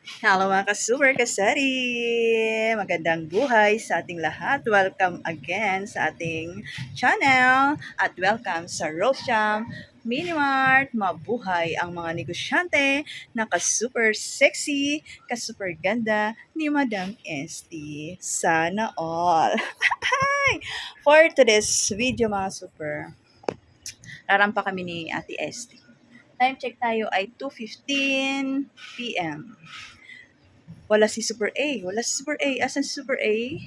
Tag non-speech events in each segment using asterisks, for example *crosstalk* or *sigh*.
Hello mga ka-super kasari! Magandang buhay sa ating lahat. Welcome again sa ating channel at welcome sa Rosham Mini Mart. Mabuhay ang mga negosyante na ka-super sexy, ka-super ganda ni Madam Esty. Sana all! *laughs* For today's video mga super, rarampa kami ni Ate Esty. Time check tayo ay 2.15 p.m. Wala si Super A. Wala si Super A. Asan si Super A?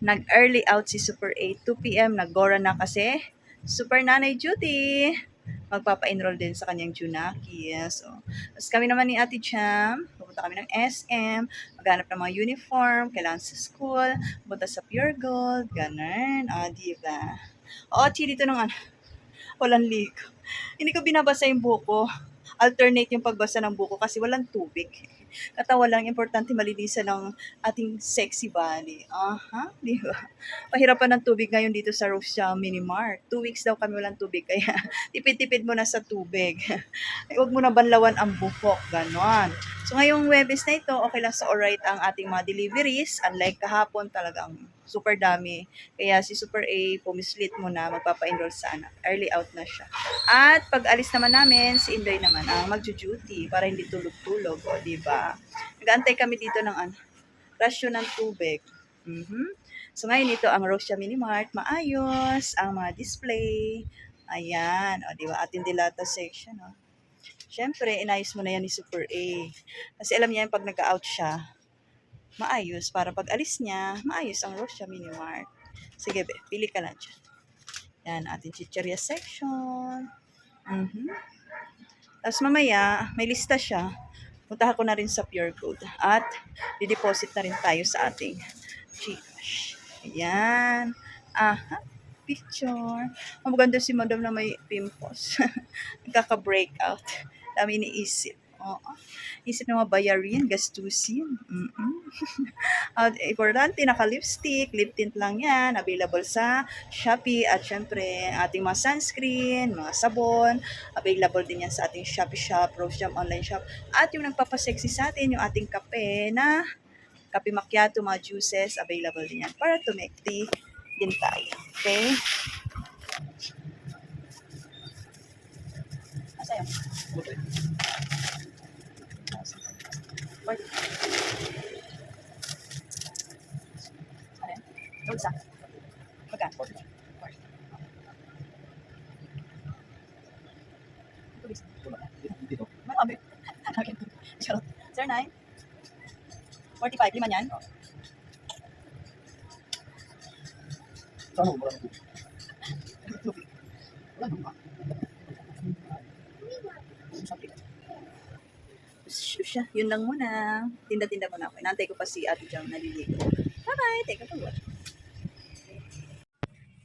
Nag-early out si Super A. 2 p.m. Nag-gora na kasi. Super Nanay Duty. Magpapa-enroll din sa kanyang Junaki. So, tapos kami naman ni Ate Cham. Pupunta kami ng SM. Maghanap ng mga uniform. Kailangan sa school. Punta sa Pure Gold. Ganun. O, ah, diba? O, chi dito ng ano. Walang ligo. Hindi ko binabasa yung buko. Alternate yung pagbasa ng buko kasi walang tubig. Katawa lang, importante malinisan ng ating sexy body. Aha, di ba? Pahirapan ng tubig ngayon dito sa Rosia Mini Mart. Two weeks daw kami walang tubig, kaya *laughs* tipid-tipid mo na sa tubig. Huwag mo na banlawan ang bukok, ganon. So ngayong Webes na ito, okay lang sa alright ang ating mga deliveries. Unlike kahapon, talagang super dami. Kaya si Super A, pumislit mo na, magpapa-enroll sa anak. Early out na siya. At pag alis naman namin, si Inday naman ang magjo-duty para hindi tulog-tulog, o di ba? Nag-antay kami dito ng ano, rasyon ng tubig. Mhm. So ngayon ito ang Rosia Mini Mart, maayos ang mga display. Ayan, o di ba? Ating dilata section, o. Siyempre, inayos mo na yan ni Super A. Kasi alam niya yung pag nag-out siya, maayos para pag alis niya, maayos ang Rosia Mini Mart. Sige, be, pili ka na dyan. Yan, ating chicheria section. Mhm. Tapos mamaya, may lista siya. Puntahan ko na rin sa Pure Gold. At, dideposit na rin tayo sa ating Gcash. Ayan. Aha. Picture. Maganda si madam na may pimples. *laughs* Nagkaka-breakout. Dami iniisip. Oo. Isip na mga bayarin, gastusin. Mm-mm. *laughs* At importante, naka-lipstick, lip tint lang yan, available sa Shopee at syempre ating mga sunscreen, mga sabon, available din yan sa ating Shopee shop, Rose Jam online shop. At yung nagpapasexy sa atin, yung ating kape na kape macchiato, mga juices, available din yan para to make tea din tayo. Okay? Asa yun? Oy. Ano yan? Road sa? Magkano? Tulis. Dito. Marami. Charot. Sir, nine? 45, lima niyan? Saan mo? Wala na po. Wala na. Shusha, yun lang muna. Tinda-tinda muna ako. Inantay ko pa si Ate Jam naliligo. Bye-bye. Take a look.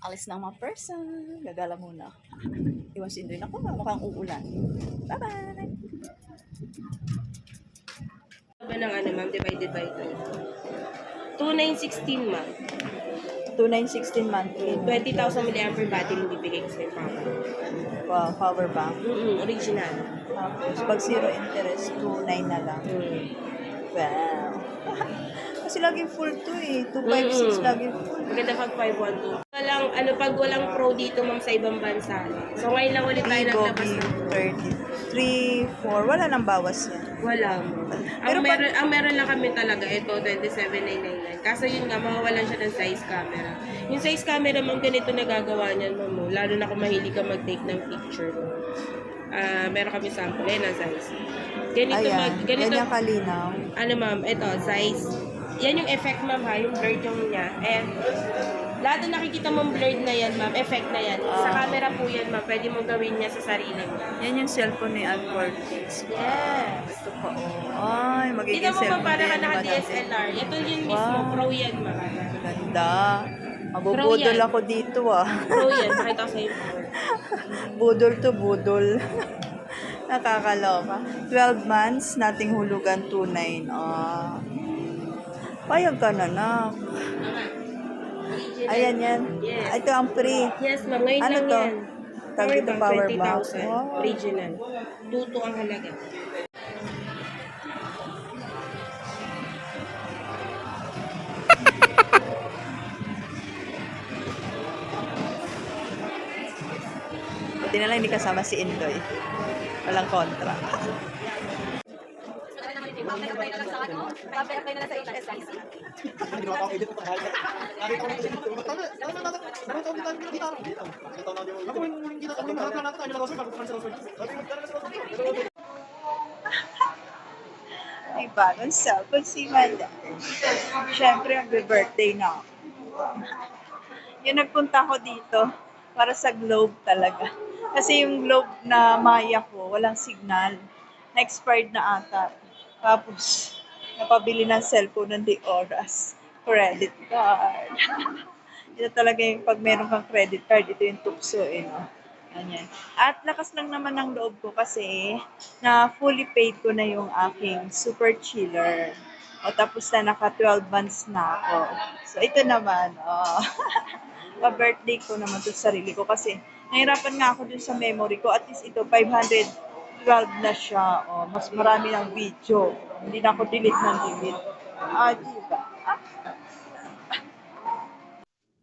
Alis ng mga person. Gagala muna. Iwan si Indoy. Naku, mukhang uulan. Bye-bye. Ba ng ano ma'am, divided by 2. 2916 ma'am. 2916 monthly. 20,000 mAh battery yung bibigay ko sa'yo papa. Wow, power bank. Mm original. Tapos, pag zero interest, 29 na lang. Mm. Wow. *laughs* Kasi laging full to eh. 256 Mm-mm. laging full. Maganda pag 512. Walang, ano, pag walang pro dito ma'am sa ibang bansa. So ngayon lang ulit tayo naglabas ng V33, 4. Wala nang bawas yan. Wala mo. Ang Pero pag- meron, ang meron lang kami talaga, ito, 27,999. Kaso yun nga, mawawalan siya ng size camera. Yung size camera, ma'am, ganito nagagawa niyan, ma'am. oh. Lalo na kung mahilig ka mag-take ng picture. Ah, meron kami sample. Ayan ang size. Ganito, Ayan. mag, ganito, Ganyan kalinaw. ano ma'am, ito, size. Yan yung effect, ma'am, ha? Yung blurred yung niya. Eh, lahat na nakikita mong blurred na yan, ma'am, effect na yan. Sa Ah. camera po yan, ma'am. Pwede mong gawin niya sa sarili mo. Yan yung cellphone ni Cortez. Yes. Ito pa oh. Ay, Hindi magiging mo pa cellphone para ka din Madam naka-DSLR. Ito yun mismo, Wow. pro yan, ma'am. Ganda. Mabubudol yan. ako dito ah. Pro yan, pakita ko sa'yo. *laughs* budol to budol. *laughs* Nakakaloka. 12 months, nating hulugan 2.9. Ah. Payag ka na, nak. Ayan yan. Yes. Ito ang free. Yes, ma'am. Ngayon ano lang to? yan. Tag ito power bank. Wow. Original. Tuto ang halaga. Buti na lang hindi kasama si Indoy. Walang kontra. *laughs* Hindi ko edit pa tayo. Nakita ko edit ko. Tama, tama na. Ano tawag tayo kita? Nakita na din. Ako yung muling kita yung harap na tayo na bago kumain sa Roswell. Sabi mo talaga sa. May bagong cellphone si Manda. Siyempre, magbe-birthday na ako. *laughs* Yung nagpunta ko dito para sa Globe talaga. Kasi yung Globe na Maya ko, walang signal. Na-expired na ata. Tapos, napabili ng cellphone ng di oras. Credit card. *laughs* ito talaga yung pag meron kang credit card, ito yung tukso eh, no? Ganyan. At lakas lang naman ng loob ko kasi na fully paid ko na yung aking super chiller. O tapos na naka 12 months na ako. So ito naman, *laughs* oh. pa-birthday ko naman to sa sarili ko kasi nahirapan nga ako dun sa memory ko. At least ito 512 na siya. Oh, mas marami ng video. Hindi na ako delete ng delete. Ah, diba?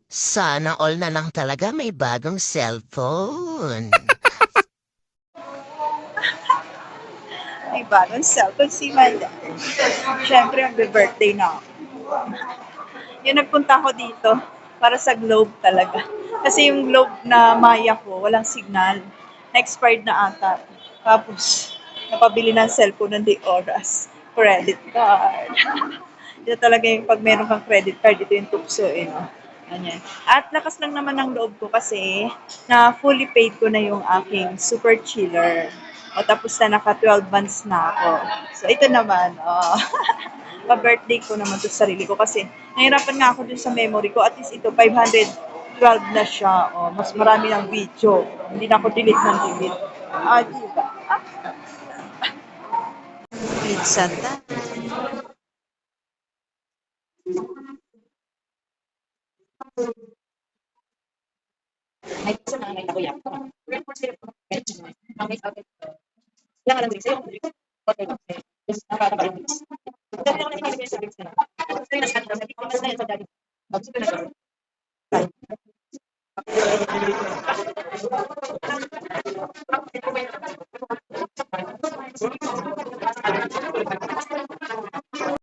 Sana all na lang talaga may bagong cellphone. *laughs* May bagong cellphone si Manda. Siyempre, magbe-birthday na ako. *laughs* Yung nagpunta ko dito para sa Globe talaga. Kasi yung Globe na Maya ko, walang signal. Na-expired na ata. Tapos, napabili ng cellphone ng di oras. Credit card. *laughs* ito talaga yung pag meron kang credit card, ito yung tukso eh, no? Ganyan. At lakas lang naman ng loob ko kasi na fully paid ko na yung aking super chiller. O tapos na naka 12 months na ako. So ito naman, *laughs* oh. pa-birthday ko naman to sa sarili ko kasi nahirapan nga ako dun sa memory ko. At least ito 512 na siya. Oh, mas marami ng video. Hindi na ako delete ng delete. Ah, diba? Ah. Pizza time. gusto na po, outlet ko. Yan. Sa'yo na sa atin. Sabi ko, mas na yan. Mag-super na